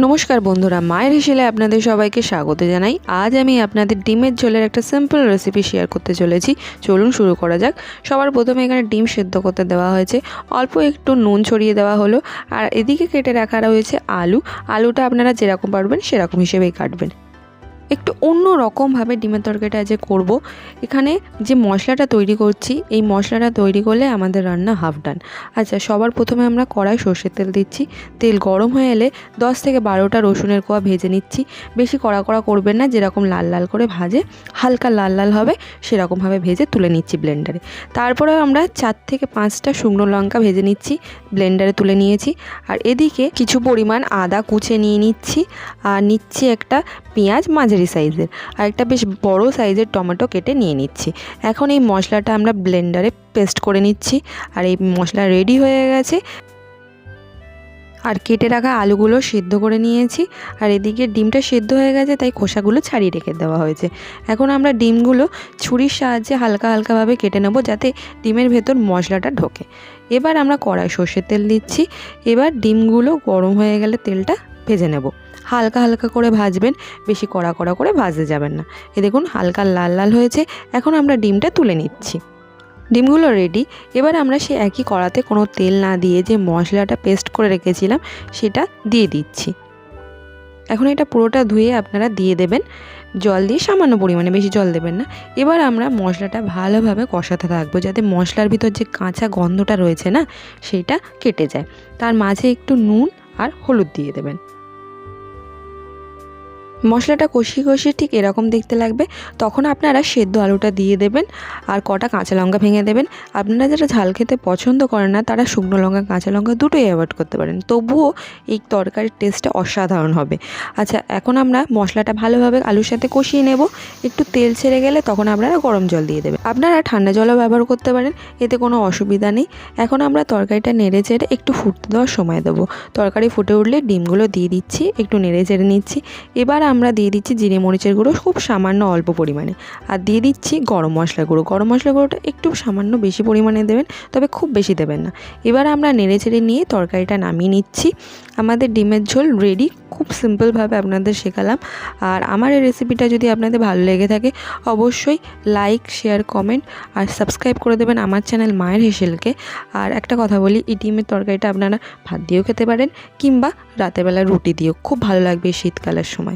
নমস্কার বন্ধুরা, মায়ের হিসেলে আপনাদের সবাইকে স্বাগত জানাই। আজ আমি আপনাদের ডিমের ঝোলের একটা সিম্পল রেসিপি শেয়ার করতে চলেছি। চলুন শুরু করা যাক। সবার প্রথমে এখানে ডিম সেদ্ধ করতে দেওয়া হয়েছে। অল্প একটু নুন ছড়িয়ে দেওয়া হলো। আর এদিকে কেটে রাখা রয়েছে আলু। আলুটা আপনারা যেরকম পারবেন সেরকম হিসেবেই কাটবেন। একটু অন্য রকমভাবে ডিমের তরকারিটা যে করব। এখানে যে মশলাটা তৈরি করছি, এই মশলাটা তৈরি করলে আমাদের রান্না হাফ ডান আচ্ছা সবার প্রথমে আমরা কড়াই সর্ষের তেল দিচ্ছি। তেল গরম হয়ে এলে দশ থেকে বারোটা রসুনের কোয়া ভেজে নিচ্ছি। বেশি কড়া কড়া করবেন না, যেরকম লাল লাল করে ভাজে, হালকা লাল লাল হবে, সেরকমভাবে ভেজে তুলে নিচ্ছি ব্লেন্ডারে তারপরে আমরা চার থেকে পাঁচটা শুকনো লঙ্কা ভেজে নিচ্ছি ব্লেন্ডারে তুলে নিয়েছি। আর এদিকে কিছু পরিমাণ আদা কুচে নিয়ে নিচ্ছি, আর নিচ্ছি একটা পেঁয়াজ মাঝারি সাইজের। আর একটা বেশ বড় সাইজের টমেটো কেটে নিয়ে নিচ্ছি। এখন এই মশলাটা আমরা ব্লেন্ডারে পেস্ট করে নিচ্ছি। আর এই মশলা রেডি হয়ে গেছে। আর কেটে রাখা আলুগুলো সিদ্ধ করে নিয়েছি। আর এদিকে ডিমটা সিদ্ধ হয়ে গেছে, তাই খোসাগুলো ছাড়িয়ে রেখে দেওয়া হয়েছে। এখন আমরা ডিমগুলো ছুরির সাহায্যে হালকা হালকাভাবে কেটে নেব, যাতে ডিমের ভেতর মশলাটা ঢোকে। এবার আমরা কড়াই সর্ষের তেল দিচ্ছি। এবার ডিমগুলো গরম হয়ে গেলে তেলটা ভেজে নেব। হালকা হালকা করে ভাজবেন, বেশি কড়া কড়া করে ভাজতে যাবেন না। এ দেখুন হালকা লাল লাল হয়েছে, এখন আমরা ডিমটা তুলে নিচ্ছি। ডিমগুলো রেডি এবার আমরা সে একই কড়াতে কোনো তেল না দিয়ে যে মশলাটা পেস্ট করে রেখেছিলাম, সেটা দিয়ে দিচ্ছি। এখন এটা পুরোটা ধুয়ে আপনারা দিয়ে দেবেন। জল দিয়ে সামান্য পরিমাণে, বেশি জল দেবেন না। এবার আমরা মশলাটা ভালোভাবে কষাতে থাকব, যাতে মশলার ভিতর যে কাঁচা গন্ধটা রয়েছে না, সেটা কেটে যায়। তার মাঝে একটু নুন আর হলুদ দিয়ে দেবেন। মশলাটা কষিয়ে কষিয়ে ঠিক এরকম দেখতে লাগবে। তখন আপনারা সেদ্ধ আলুটা দিয়ে দেবেন আর কটা কাঁচা লঙ্কা ভেঙে দেবেন। আপনারা যারা ঝাল খেতে পছন্দ করেন না, তারা শুকনো লঙ্কা, কাঁচা লঙ্কা দুটোই অ্যাভয়েড করতে পারেন। তবুও এই তরকারির টেস্টটা অসাধারণ হবে। আচ্ছা এখন আমরা মশলাটা ভালোভাবে আলুর সাথে কষিয়ে নেব। একটু তেল ছেড়ে গেলে তখন আপনারা গরম জল দিয়ে দেবেন। আপনারা ঠান্ডা জলও ব্যবহার করতে পারেন, এতে কোনো অসুবিধা নেই। এখন আমরা তরকারিটা নেড়ে চেড়ে একটু ফুটতে দেওয়ার সময় দেবো। তরকারি ফুটে উঠলে ডিমগুলো দিয়ে দিচ্ছি, একটু নেড়ে চেড়ে নিচ্ছি। এবার আমরা দিয়ে দিচ্ছি জিরে মরিচের গুঁড়ো, খুব সামান্য অল্প পরিমাণে। আর দিয়ে দিচ্ছি গরম মশলা গুঁড়ো। গরম মশলা গুঁড়োটা একটু সামান্য বেশি পরিমাণে দেবেন, তবে খুব বেশি দেবেন না। এবার আমরা নেড়ে চেড়ে নিয়ে তরকারিটা নামিয়ে নিচ্ছি। আমাদের ডিমের ঝোল রেডি খুব সিম্পলভাবে আপনাদের শেখালাম। আর আমার এই রেসিপিটা যদি আপনাদের ভালো লেগে থাকে, অবশ্যই লাইক শেয়ার কমেন্ট আর সাবস্ক্রাইব করে দেবেন আমার চ্যানেল মায়ের হেসেলকে। আর একটা কথা বলি, এই ডিমের তরকারিটা আপনারা ভাত দিয়েও খেতে পারেন কিংবা রাতেরবেলা রুটি দিয়েও। খুব ভালো লাগবে শীতকালের সময়।